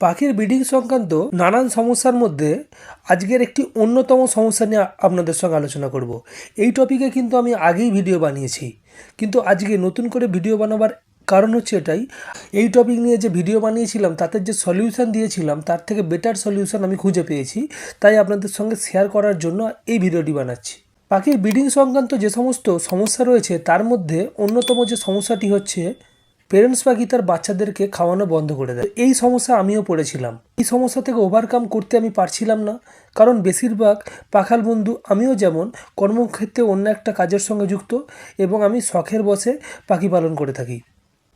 পাখির ব্রিডিং সংক্রান্ত নানান সমস্যার মধ্যে আজকের একটি অন্যতম সমস্যা নিয়ে আপনাদের সঙ্গে আলোচনা করব। এই টপিকে কিন্তু আমি আগেই ভিডিও বানিয়েছি। কিন্তু আজকে নতুন করে ভিডিও বানাবার কারণ হচ্ছে এটাই, এই টপিক নিয়ে যে ভিডিও বানিয়েছিলাম, তাতে যে সলিউশন দিয়েছিলাম, তার থেকে বেটার সলিউশন আমি খুঁজে পেয়েছি। তাই আপনাদের সঙ্গে শেয়ার করার জন্য এই ভিডিওটি বানাচ্ছি। পাখির ব্রিডিং সংক্রান্ত যে সমস্ত সমস্যা রয়েছে, তার মধ্যে অন্যতম যে সমস্যাটি হচ্ছে পেরেন্টস পাখি তার বাচ্চাদেরকে খাওয়ানো বন্ধ করে দেয়। এই সমস্যা আমিও পড়েছিলাম। এই সমস্যা থেকে ওভারকাম করতে আমি পারছিলাম না। কারণ বেশিরভাগ পাখাল বন্ধু আমিও যেমন কর্মক্ষেত্রে অন্য একটা কাজের সঙ্গে যুক্ত এবং আমি শখের বসে পাখি পালন করে থাকি।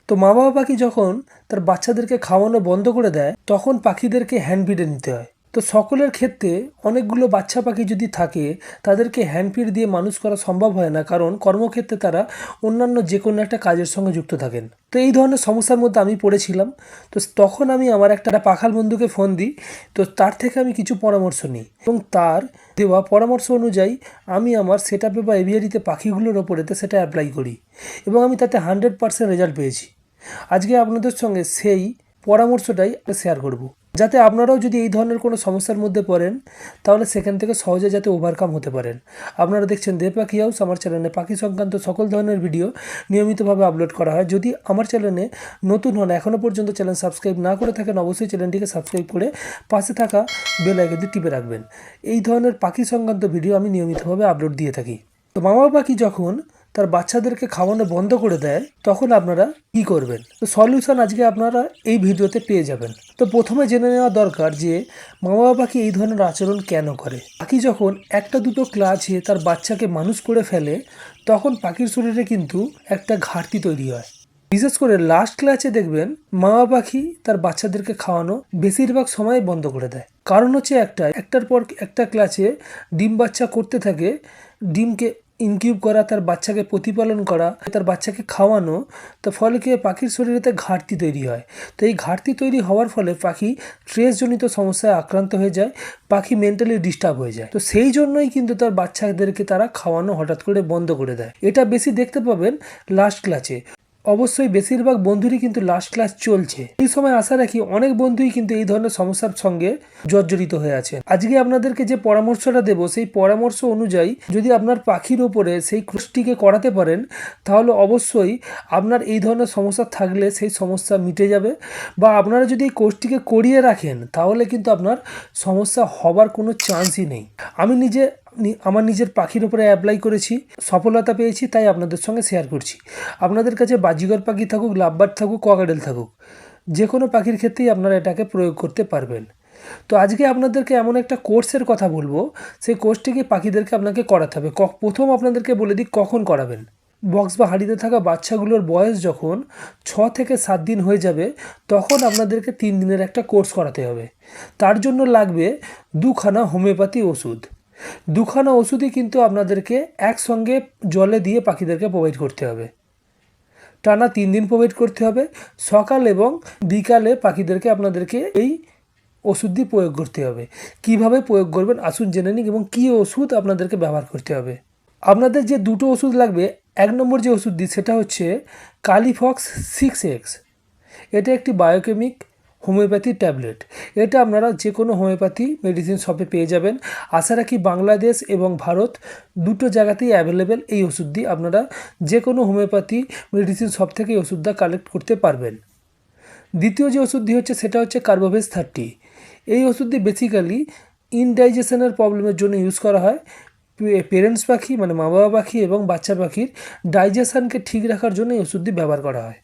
তো মা বাবা পাখি যখন তার বাচ্চাদেরকে খাওয়ানো বন্ধ করে দেয়, তখন পাখিদেরকে হ্যান্ড ফিডে নিতে হয়। তো সকলের ক্ষেত্রে অনেকগুলো বাচ্চা পাখি যদি থাকে, তাদেরকে হ্যান্ড ফিড দিয়ে মানুষ করা সম্ভব হয় না। কারণ কর্মক্ষেত্রে তারা অন্যান্য যে কোনো একটা কাজের সঙ্গে যুক্ত থাকেন। তো এই ধরনের সমস্যার মধ্যে আমি পড়েছিলাম। তো তখন আমি আমার একটা পাখাল বন্ধুকে ফোন দিই। তো তার থেকে আমি কিছু পরামর্শ নিই এবং তার দেওয়া পরামর্শ অনুযায়ী আমি আমার সেট আপে বা এভিয়ারিতে পাখিগুলোর ওপরেতে সেটা অ্যাপ্লাই করি এবং আমি তাতে হান্ড্রেড পার্সেন্ট রেজাল্ট পেয়েছি। আজকে আপনাদের সঙ্গে সেই পরামর্শটাই শেয়ার করব। যাতে আপনারাও যদি এই ধরনের কোনো সমস্যার মধ্যে পড়েন, তাহলে সেখান থেকে সহজে যাতে ওভারকাম হতে পারেন। আপনারা দেখছেন দে পাখি হাউস আমার চ্যানেলে পাখি সংক্রান্ত সকল ধরনের ভিডিও নিয়মিতভাবে আপলোড করা হয়। যদি আমার চ্যানেলে নতুন হন এখনও পর্যন্ত চ্যানেল সাবস্ক্রাইব না করে থাকেন, অবশ্যই চ্যানেলটিকে সাবস্ক্রাইব করে পাশে থাকা বেল আইকনটি টিপে রাখবেন। এই ধরনের পাখি সংক্রান্ত ভিডিও আমি নিয়মিতভাবে আপলোড দিয়ে থাকি। তো মামা পাখি যখন তার বাচ্চাদেরকে খাওয়ানো বন্ধ করে দেয়, তখন আপনারা কি করবেন? তো সলিউশন আজকে আপনারা এই ভিডিওতে পেয়ে যাবেন। তো প্রথমে জেনে নেওয়া দরকার যে মা বাবা পাখি এই ধরনের আচরণ কেন করে। পাখি যখন একটা দুটো ক্লাচে তার বাচ্চাকে মানুষ করে ফেলে, তখন পাখির শরীরে কিন্তু একটা ঘাটতি তৈরি হয়। বিশেষ করে লাস্ট ক্লাচে দেখবেন মা পাখি তার বাচ্চাদেরকে খাওয়ানো বেশিরভাগ সময় বন্ধ করে দেয়। কারণ হচ্ছে একটা একটার পর একটা ক্লাচে ডিম বাচ্চা করতে থাকে, ডিমকে ইনকিউব করা, তার বাচ্চাকে প্রতিপালন করা, তার বাচ্চাকে খাওয়ানো, তো ফলে কি পাখির শরীরেতে ঘাটতি তৈরি হয়। তো এই ঘাটতি তৈরি হওয়ার ফলে পাখি স্ট্রেসজনিত সমস্যায় আক্রান্ত হয়ে যায়, পাখি মেন্টালি ডিস্টার্ব হয়ে যায়। তো সেই জন্যই কিন্তু তার বাচ্চাদেরকে তারা খাওয়ানো হঠাৎ করে বন্ধ করে দেয়। এটা বেশি দেখতে পাবেন লাস্ট ক্লাসে অবশ্যই বেশিরভাগ বন্ধুরই কিন্তু লাস্ট ক্লাস চলছে। এই সময় আশা রাখি অনেক বন্ধুই কিন্তু এই ধরনের সমস্যার সঙ্গে জর্জরিত হয়ে আছে আজকে আপনাদেরকে যে পরামর্শটা দেব, সেই পরামর্শ অনুযায়ী যদি আপনার পাখির ওপরে সেই কোর্সটিকে করাতে পারেন, তাহলে অবশ্যই আপনার এই ধরনের সমস্যা থাকলে সেই সমস্যা মিটে যাবে বা আপনারা যদি এই কোর্সটিকে করিয়ে রাখেন, তাহলে কিন্তু আপনার সমস্যা হবার কোনো চান্সই নেই। আমি নিজে আমার নিজের পাখির উপরে অ্যাপ্লাই করেছি, সফলতা পেয়েছি, তাই আপনাদের সঙ্গে শেয়ার করছি। আপনাদের কাছে বাজিগর পাখি থাকুক, লাভবার থাকুক কগাডেল থাকুক, যে কোনো পাখির ক্ষেত্রেই আপনারা এটাকে প্রয়োগ করতে পারবেন। তো আজকে আপনাদেরকে এমন একটা কোর্সের কথা বলব, সেই কোর্সটিকে পাখিদেরকে আপনাকে করাতে হবে। প্রথম আপনাদেরকে বলে দিই কখন করাবেন। বক্স বা হাঁড়িতে থাকা বাচ্চাগুলোর বয়স যখন ছ থেকে সাত দিন হয়ে যাবে, তখন আপনাদেরকে তিন দিনের একটা কোর্স করাতে হবে। তার জন্য লাগবে দুখানা হোমিওপ্যাথি ওষুধ। দুখানা ওষুধই কিন্তু আপনাদেরকে একসঙ্গে জলে দিয়ে পাখিদেরকে প্রোভাইড করতে হবে। টানা তিন দিন প্রোভাইড করতে হবে। সকাল এবং বিকালে পাখিদেরকে আপনাদেরকে এই ওষুধটি প্রয়োগ করতে হবে। কীভাবে প্রয়োগ করবেন আসুন জেনে নিন এবং কী ওষুধ আপনাদেরকে ব্যবহার করতে হবে। আপনাদের যে দুটো ওষুধ লাগবে, এক নম্বর যে ওষুধটি, সেটা হচ্ছে কালিফক্স সিক্স এক্স এটা একটি বায়োকেমিক হোমিওপ্যাথি ট্যাবলেট। এটা আপনারা যে কোনো হোমিওপ্যাথি মেডিসিন শপে পেয়ে যাবেন। আশা রাখি বাংলাদেশ এবং ভারত দুটো জায়গাতেই অ্যাভেলেবেল এই ওষুধটি আপনারা যে কোনো হোমিওপ্যাথি মেডিসিন শপ থেকে এই ওষুধটা কালেক্ট করতে পারবেন। দ্বিতীয় যে ওষুধটি হচ্ছে সেটা হচ্ছে কার্বোভেজ থার্টি এই ওষুধটি বেসিক্যালি ইনডাইজেশনের প্রবলেমের জন্য ইউজ করা হয়। পেরেন্টস পাখি মানে মা বাবা পাখি এবং বাচ্চা পাখির ডাইজেশানকে ঠিক রাখার জন্য এই ওষুধটি ব্যবহার করা হয়।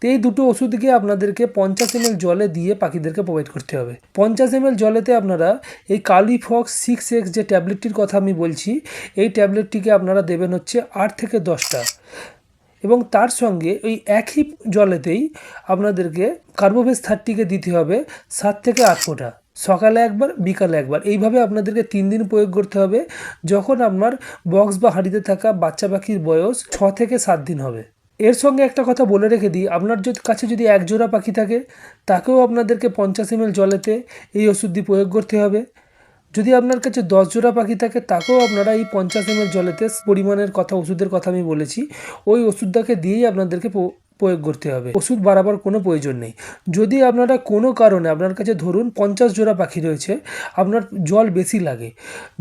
তো এই দুটো ওষুধকে আপনাদেরকে পঞ্চাশ এম জলে দিয়ে পাখিদেরকে প্রোভাইড করতে হবে। পঞ্চাশ এম জলেতে আপনারা এই কালিফক্স সিক্স এক্স যে ট্যাবলেটটির কথা আমি বলছি, এই ট্যাবলেটটিকে আপনারা দেবেন হচ্ছে আট থেকে দশটা। এবং তার সঙ্গে ওই একই জলেতেই আপনাদেরকে কার্বোভেজ থার্টিকে দিতে হবে সাত থেকে আট ফোঁটা। সকালে একবার, বিকালে একবার। এইভাবে আপনাদেরকে তিন দিন প্রয়োগ করতে হবে, যখন আপনার বক্স বা হাঁড়িতে থাকা বাচ্চা পাখির বয়স ছ থেকে সাত দিন হবে। এর সঙ্গে একটা কথা বলে রেখে দিই। আপনার যদি কাছে যদি এক জোড়া পাখি থাকে, তাকেও আপনাদেরকে পঞ্চাশ এম জলেতে এই ওষুধটি প্রয়োগ করতে হবে। যদি আপনার কাছে দশ জোড়া পাখি থাকে, তাকেও আপনারা এই পঞ্চাশ এম জলেতে পরিমাণের কথা, ওষুধের কথা আমি বলেছি। ওই ওষুধটাকে দিয়েই আপনাদেরকে প্রয়োগ করতে হবে। ওষুধ বাড়াবার কোনো প্রয়োজন নেই। যদি আপনারা কোনো কারণে আপনার কাছে ধরুন পঞ্চাশ জোড়া পাখি রয়েছে, আপনার জল বেশি লাগে,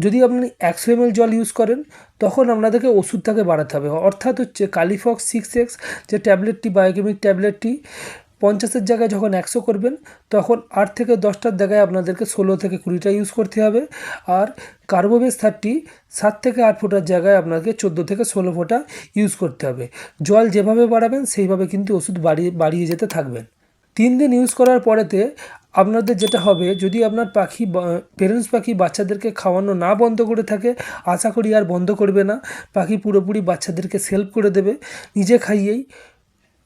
যদি আপনি একশো এম জল ইউজ করেন, তখন আপনাদেরকে ওষুধটাকে বাড়াতে হবে। অর্থাৎ হচ্ছে কালিফক্স সিক্স এক্স যে ট্যাবলেটটি বায়োকেমিক ট্যাবলেটটি পঞ্চাশের জায়গায় যখন একশো করবেন, তখন আট থেকে দশটার জায়গায় আপনাদেরকে ষোলো থেকে কুড়িটা ইউজ করতে হবে। আর কার্বোবেস থার্টি সাত থেকে আট ফোঁটার জায়গায় আপনাকে চোদ্দ থেকে ষোলো ফোঁটা ইউজ করতে হবে। জল যেভাবে বাড়াবেন, সেইভাবে কিন্তু ওষুধ বাড়িয়ে বাড়িয়ে যেতে থাকবেন। তিন দিন ইউজ করার পরেতে আপনাদের যেটা হবে, যদি আপনার পাখি পেরেন্টস পাখি বাচ্চাদেরকে খাওয়ানো না বন্ধ করে থাকে, আশা করি আর বন্ধ করবে না। পাখি পুরোপুরি বাচ্চাদেরকে সেলফ করে দেবে। নিজে খাইয়েই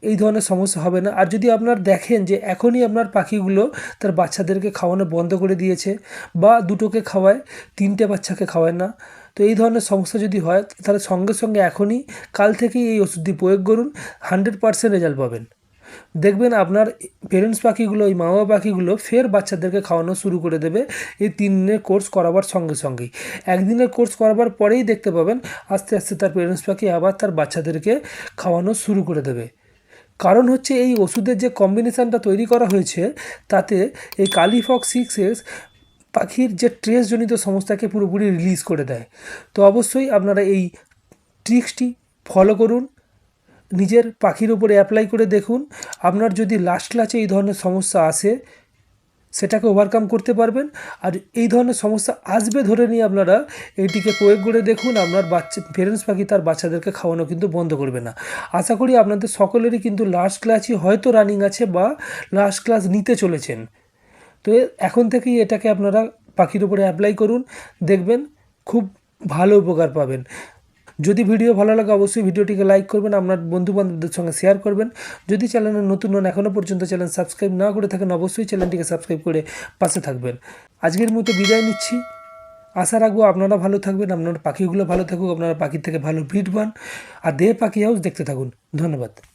এই ধরনের সমস্যা হবে না। আর যদি আপনার দেখেন যে এখনই আপনার পাখিগুলো তার বাচ্চাদেরকে খাওয়ানো বন্ধ করে দিয়েছে বা দুটোকে খাওয়ায়, তিনটে বাচ্চাকে খাওয়ায় না, তো এই ধরনের সমস্যা যদি হয়, তাহলে সঙ্গে সঙ্গে এখনই কাল থেকেই এই ওষুধটি প্রয়োগ করুন, হান্ড্রেড পারসেন্ট রেজাল্ট পাবেন। দেখবেন আপনার পেরেন্টস পাখিগুলো, এই মা বাবা পাখিগুলো ফের বাচ্চাদেরকে খাওয়ানো শুরু করে দেবে এই তিন দিনের কোর্স করাবার সঙ্গে সঙ্গেই। একদিনের কোর্স করাবার পরেই দেখতে পাবেন, আস্তে আস্তে তার পেরেন্টস পাখি আবার তার বাচ্চাদেরকে খাওয়ানো শুরু করে দেবে। কারণ হচ্ছে এই ওষুধের যে কম্বিনেশানটা তৈরি করা হয়েছে, তাতে এই কালিফক্স সিক্স এস পাখির যে ট্রেসজনিত সমস্যাকে পুরোপুরি রিলিজ করে দেয়। তো অবশ্যই আপনারা এই ট্রিক্সটি ফলো করুন, নিজের পাখির উপরে অ্যাপ্লাই করে দেখুন। আপনার যদি লাস্ট ক্লাসে এই ধরনের সমস্যা আসে সেটাকে ওভারকাম করতে পারবেন। আর এই ধরনের সমস্যা আসবে ধরে নিয়ে আপনারা এইটিকে প্রয়োগ করে দেখুন, আপনার বাচ্চা পেরেন্টস পাখি তার বাচ্চাদেরকে খাওয়ানো কিন্তু বন্ধ করবে না। আশা করি আপনাদের সকলেরই কিন্তু লাস্ট ক্লাসই হয়তো রানিং আছে বা লাস্ট ক্লাস নিতে চলেছেন। তো এখন থেকেই এটাকে আপনারা পাখির উপরে অ্যাপ্লাই করুন, দেখবেন খুব ভালো উপকার পাবেন। যদি ভিডিও ভালো লাগে, অবশ্যই ভিডিওটিকে লাইক করবেন, আপনার বন্ধুবান্ধবদের সঙ্গে শেয়ার করবেন। যদি চ্যানেলে নতুন হন এখনও পর্যন্ত চ্যানেল সাবস্ক্রাইব না করে থাকেন, অবশ্যই চ্যানেলটিকে সাবস্ক্রাইব করে পাশে থাকবেন। আজকের মতো বিদায় নিচ্ছি। আশা রাখব আপনারা ভালো থাকবেন, আপনার পাখিগুলো ভালো থাকুক, আপনারা পাখির থেকে ভালো ভিড় পান। আর দেহ পাখি হাউস দেখতে থাকুন। ধন্যবাদ।